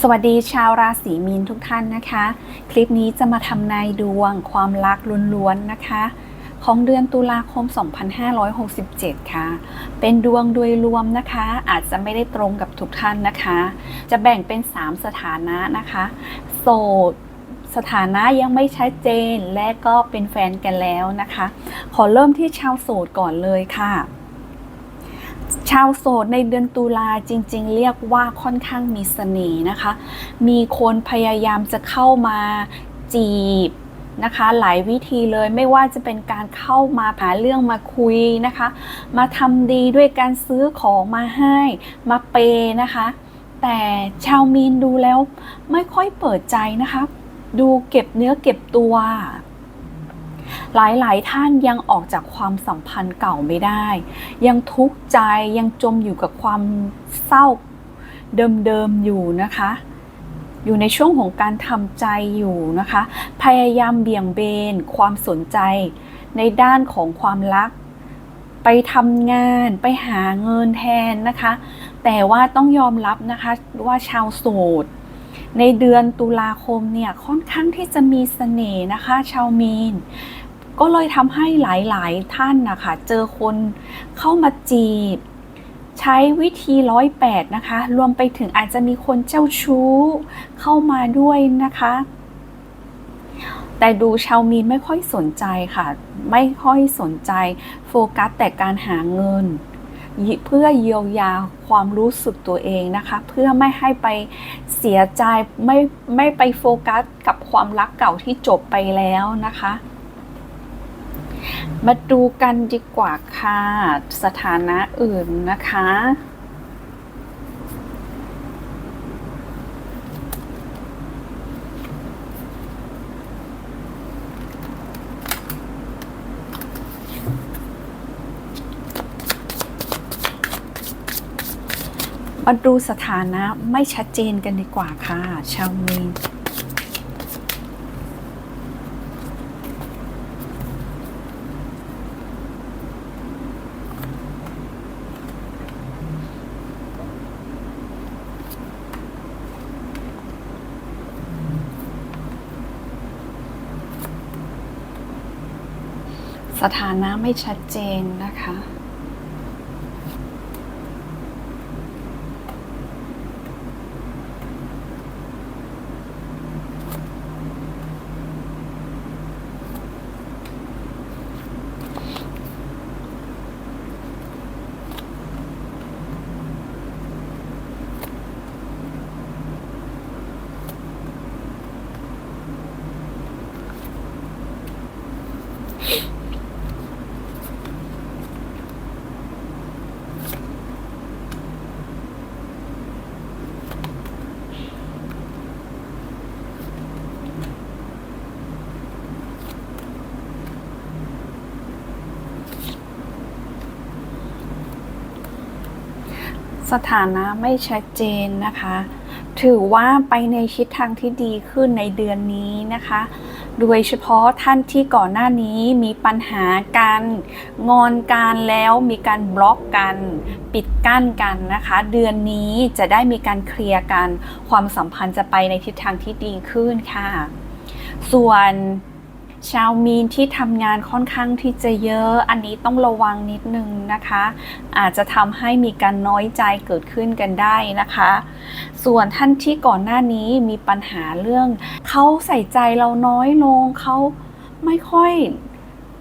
สวัสดีชาวราศีมีนทุกท่านนะคะ คลิปนี้จะมาทำนายดวงความรักล้วนๆนะคะ ของเดือนตุลาคม 2567 ค่ะ เป็นดวงโดยรวมนะคะ อาจจะไม่ได้ตรงกับทุกท่านนะคะ จะแบ่งเป็น 3 สถานะนะคะ โสดสถานะยังไม่ชัดเจนและก็เป็นแฟนกันแล้วนะคะ ขอเริ่มที่ชาวโสดก่อนเลยค่ะ ชาวโสดในเดือนตุลาจริง ๆ เรียกว่าค่อนข้างมีเสน่ห์นะคะ มีคนพยายามจะเข้ามาจีบนะคะหลายวิธีเลยไม่ว่าจะเป็นการเข้ามาหาเรื่องมาคุยนะคะ มาทำดีด้วยการซื้อของมาให้มาเปย์นะคะ แต่ชาวมีนดูแล้วไม่ค่อยเปิดใจนะคะ ดูเก็บเนื้อเก็บตัว หลายๆ ท่านยังออกจากความสัมพันธ์เก่าไม่ได้ ยังทุกข์ใจยังจมอยู่กับความเศร้าเดิมๆอยู่นะคะ อยู่ในช่วงของการทำใจอยู่นะคะ พยายามเบี่ยงเบนความสนใจในด้านของความรัก ไปทำงานไปหาเงินแทนนะคะ แต่ว่าต้องยอมรับนะคะว่าชาวโสดในเดือนตุลาคมเนี่ยค่อนข้างที่จะมีเสน่ห์นะคะ ชาวมีน ก็เลยทำให้หลายๆท่านนะคะเจอคนเข้ามาจีบ ใช้วิธีร้อยแปดนะคะ รวมไปถึงอาจจะมีคนเจ้าชู้เข้ามาด้วยนะคะ แต่ดูชาวมีนไม่ค่อยสนใจค่ะ ไม่ค่อยสนใจโฟกัสแต่การหาเงินเพื่อเยียวยาความรู้สึกตัวเองนะคะ เพื่อไม่ให้ไปเสียใจไม่ไม่ไปโฟกัสกับความรักเก่าที่จบไปแล้วนะคะ มาดูกันดีกว่าค่ะ สถานะอื่นนะคะมาดูสถานะไม่ชัดเจนกันดีกว่าค่ะ ชาวมีน สถานะไม่ชัดเจนนะคะ สถานะไม่ชัดเจนนะคะ ถือว่าไปในทิศทางที่ดีขึ้นในเดือนนี้นะคะ โดยเฉพาะท่านที่ก่อนหน้านี้มีปัญหาการงอนการแล้วมีการบล็อกกันปิดกั้นกันนะคะ เดือนนี้จะได้มีการเคลียร์กัน ความสัมพันธ์จะไปในทิศทางที่ดีขึ้นค่ะ ส่วน ชาวมีนที่ทำงานค่อนข้างที่จะเยอะ อันนี้ต้องระวังนิดนึงนะคะ อาจจะทำให้มีการน้อยใจเกิดขึ้นกันได้นะคะ ส่วนท่านที่ก่อนหน้านี้มีปัญหาเรื่อง เขาใส่ใจเราน้อยลงเขาไม่ค่อย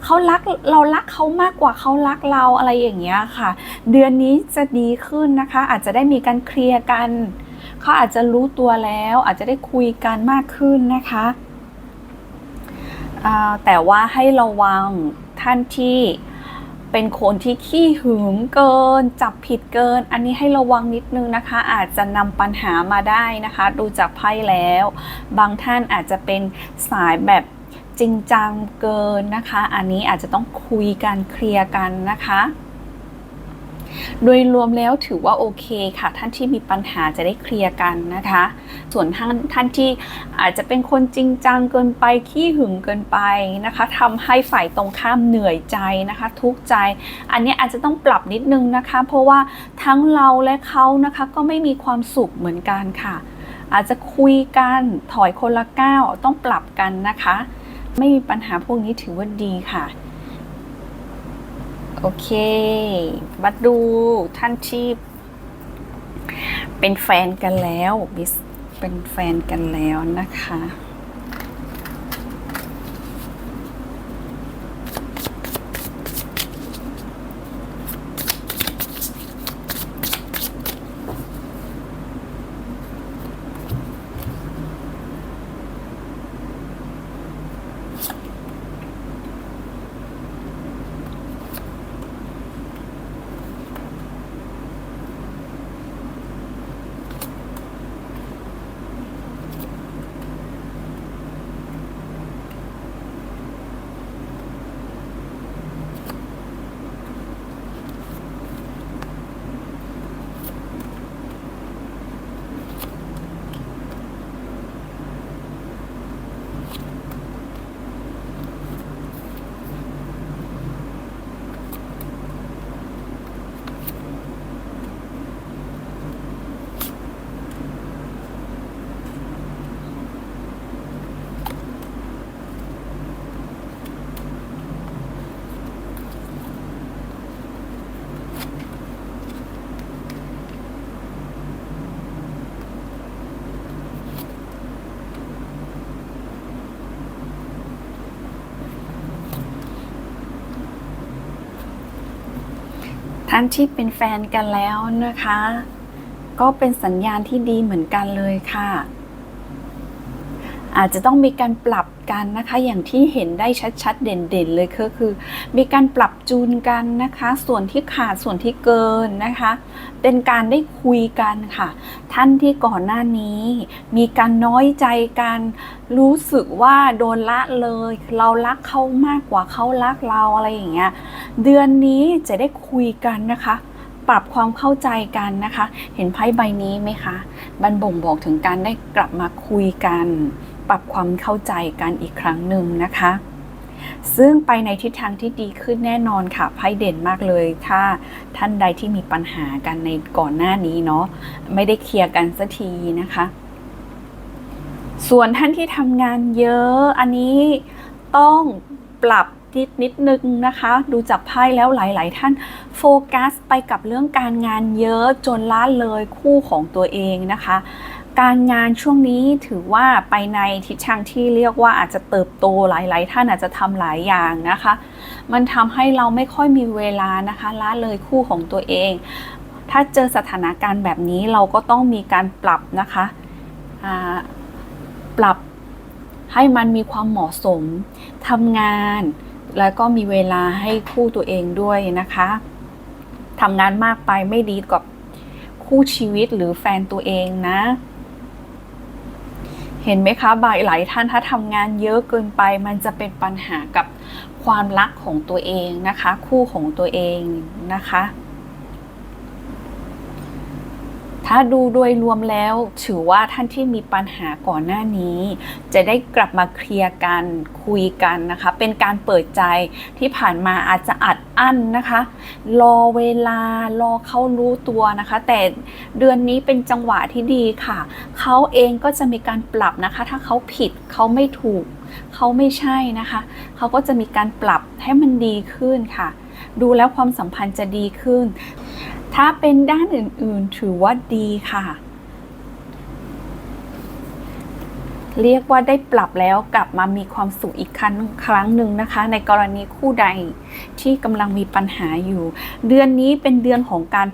เขารักเรารักเขามากกว่าเขารักเราอะไรอย่างเงี้ยค่ะ เดือนนี้จะดีขึ้นนะคะ อาจจะได้มีการเคลียร์กัน เขาอาจจะรู้ตัวแล้ว อาจจะได้คุยกันมากขึ้นนะคะ แต่ว่าให้ระวังท่านที่เป็นคนที่ขี้หึงเกิน จับผิดเกิน อันนี้ให้ระวังนิดนึงนะคะ อาจจะนำปัญหามาได้นะคะ ดูจากไพ่แล้ว บางท่านอาจจะเป็นสายแบบจริงจังเกินนะคะ อันนี้อาจจะต้องคุยกันเคลียร์กันนะคะ โดยรวมแล้วถือว่าโอเคค่ะ ท่านที่มีปัญหาจะได้เคลียร์กันนะคะ ส่วนท่านท่านที่อาจจะเป็นคนจริงจังเกินไปขี้หึงเกินไปนะคะทำให้ฝ่ายตรงข้ามเหนื่อยใจนะคะ ทุกข์ใจ อันนี้อาจจะต้องปรับนิดนึงนะคะ เพราะว่าทั้งเราและเขานะคะก็ไม่มีความสุขเหมือนกันค่ะ อาจจะคุยกันถอยคนละก้าวต้องปรับกันนะคะ ไม่มีปัญหาพวกนี้ถือว่าดีค่ะ โอเค มาดูท่านที่เป็นแฟนกันแล้วบิสเป็นแฟนกันแล้วนะคะ ท่านที่เป็นแฟนกันแล้วนะคะ ก็เป็นสัญญาณที่ดีเหมือนกันเลยค่ะ อาจจะต้องมีการปรับ กันนะคะ อย่างที่เห็นได้ชัดๆ เด่นๆเลยก็คือ มีการปรับจูนกันนะคะ ส่วนที่ขาดส่วนที่เกินนะคะ เป็นการได้คุยกันค่ะ ท่านที่ก่อนหน้านี้ มีการน้อยใจกัน รู้สึกว่าโดนละเลย เรารักเขามากกว่าเขารักเราอะไรอย่างเงี้ย เดือนนี้จะได้คุยกันนะคะปรับความเข้าใจกันนะคะ เห็นไพ่ใบนี้ไหมคะ มันบ่งบอกถึงการได้กลับมาคุยกัน ปรับความเข้าใจกันอีกครั้งหนึ่งนะคะ ซึ่งไปในทิศทางที่ดีขึ้นแน่นอนค่ะไพ่เด่นมากเลย ถ้าท่านใดที่มีปัญหากันในก่อนหน้านี้เนาะไม่ได้เคลียร์กันสักทีนะคะ ส่วนท่านที่ทำงานเยอะอันนี้ต้องปรับนิดนิดนึงนะคะ ดูจากไพ่แล้วหลาย ๆ ท่านโฟกัสไปกับเรื่องการงานเยอะจนละเลยคู่ของตัวเองนะคะ การงานช่วงนี้ถือว่าไปในทิศทางที่เรียกว่าอาจจะเติบโตหลายๆ ท่านอาจจะทำหลายอย่างนะคะ มันทำให้เราไม่ค่อยมีเวลานะคะละเลยคู่ของตัวเอง ถ้าเจอสถานการณ์แบบนี้เราก็ต้องมีการปรับนะคะปรับให้มันมีความเหมาะสมทำงาน แล้วก็มีเวลาให้คู่ตัวเองด้วยนะคะทำงานมากไปไม่ดีกับคู่ชีวิตหรือแฟนตัวเองนะ เห็นไหมคะบ่ายหลายท่านถ้าทำงานเยอะเกินไปมันจะเป็นปัญหากับความรักของตัวเองนะคะ คู่ของตัวเองนะคะ ถ้าดูโดยรวมแล้วถือว่าท่านที่มีปัญหาก่อนหน้านี้ จะได้กลับมาเคลียร์กันคุยกันนะคะ เป็นการเปิดใจที่ผ่านมาอาจจะอัดอั้นนะคะ รอเวลารอเขารู้ตัวนะคะ แต่เดือนนี้เป็นจังหวะที่ดีค่ะ เขาเองก็จะมีการปรับนะคะ ถ้าเขาผิดเขาไม่ถูกเขาไม่ใช่นะคะ เขาก็จะมีการปรับให้มันดีขึ้นค่ะ ดูแล้วความสัมพันธ์จะดีขึ้น ถ้าเป็นด้านอื่นๆ ถือว่าดีค่ะ เรียกว่าได้ปรับแล้วกลับมามีความสุขอีกครั้งครั้งหนึ่งนะคะ ในกรณีคู่ใดที่กำลังมีปัญหาอยู่ เดือนนี้เป็นเดือนของการ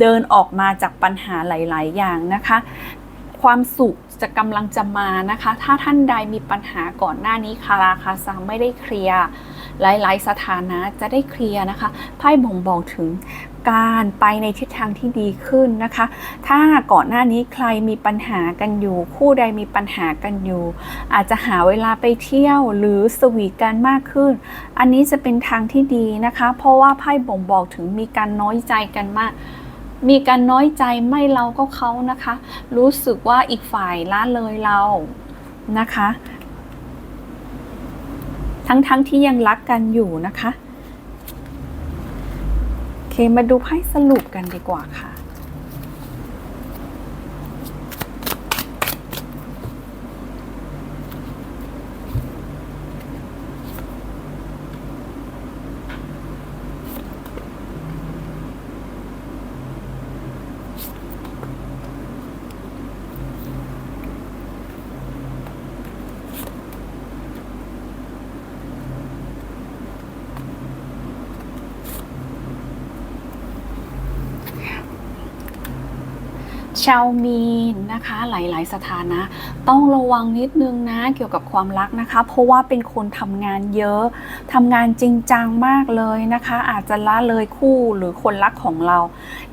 เดินออกมาจากปัญหาหลาย ๆ อย่างนะคะ ความสุขจะกำลังจะมานะคะ ถ้าท่านใดมีปัญหาก่อนหน้านี้คาราคาซังไม่ได้เคลียร์หลาย ๆ สถานะจะได้เคลียร์นะคะไพ่บ่งบอกถึงการไปในทิศทางที่ดีขึ้นนะคะ ถ้าก่อนหน้านี้ใครมีปัญหากันอยู่ คู่ใดมีปัญหากันอยู่ อาจจะหาเวลาไปเที่ยวหรือสวีทกันมากขึ้น อันนี้จะเป็นทางที่ดีนะคะ เพราะว่าไพ่บ่งบอกถึงมีการน้อยใจกันมาก มีการน้อยใจไม่เราก็เขานะคะ รู้สึกว่าอีกฝ่ายละเลยเรานะคะ ทั้งๆทที่ยังรักกันอยู่นะคะ โอเคมาดูไพ่สรุปกันดีกว่าค่ะ ชาวมีนนะคะหลาย ๆ สถานะ ต้องระวังนิดนึงนะเกี่ยวกับความรักนะคะ เพราะว่าเป็นคนทำงานเยอะทำงานจริงจังมากเลยนะคะ อาจจะละเลยคู่หรือคนรักของเรา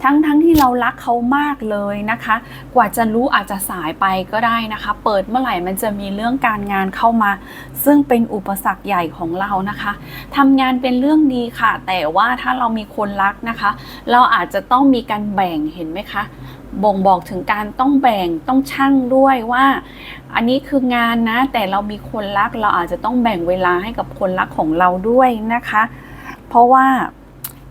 ทั้งๆทที่เรารักเขามากเลยนะคะ กว่าจะรู้อาจจะสายไปก็ได้นะคะ เปิดเมื่อไหร่มันจะมีเรื่องการงานเข้ามา ซึ่งเป็นอุปสรรคใหญ่ของเรานะคะทำงานเป็นเรื่องดีค่ะ แต่ว่าถ้าเรามีคนรักนะคะ เราอาจจะต้องมีการแบ่งเห็นไหมคะ บ่งบอกถึงการต้องแบ่งต้องชั่งด้วยว่า อันนี้คืองานนะ แต่เรามีคนรักเราอาจจะต้องแบ่งเวลาให้กับคนรักของเราด้วยนะคะ เพราะว่า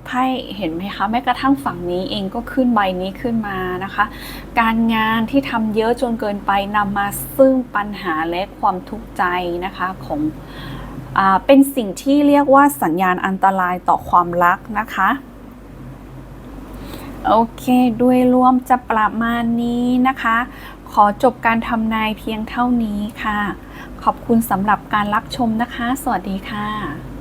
ไพ่เห็นไหมคะแม้กระทั่งฝั่งนี้เองก็ขึ้นใบนี้ขึ้นมานะคะ การงานที่ทำเยอะจนเกินไปนำมาซึ่งปัญหาและความทุกข์ใจนะคะของอเป็นสิ่งที่เรียกว่าสัญญาณอันตรายต่อความรักนะคะ โอเค ด้วยรวมจะประมาณนี้นะคะ ขอจบการทำนายเพียงเท่านี้ค่ะ ขอบคุณสำหรับการรับชมนะคะ สวัสดีค่ะ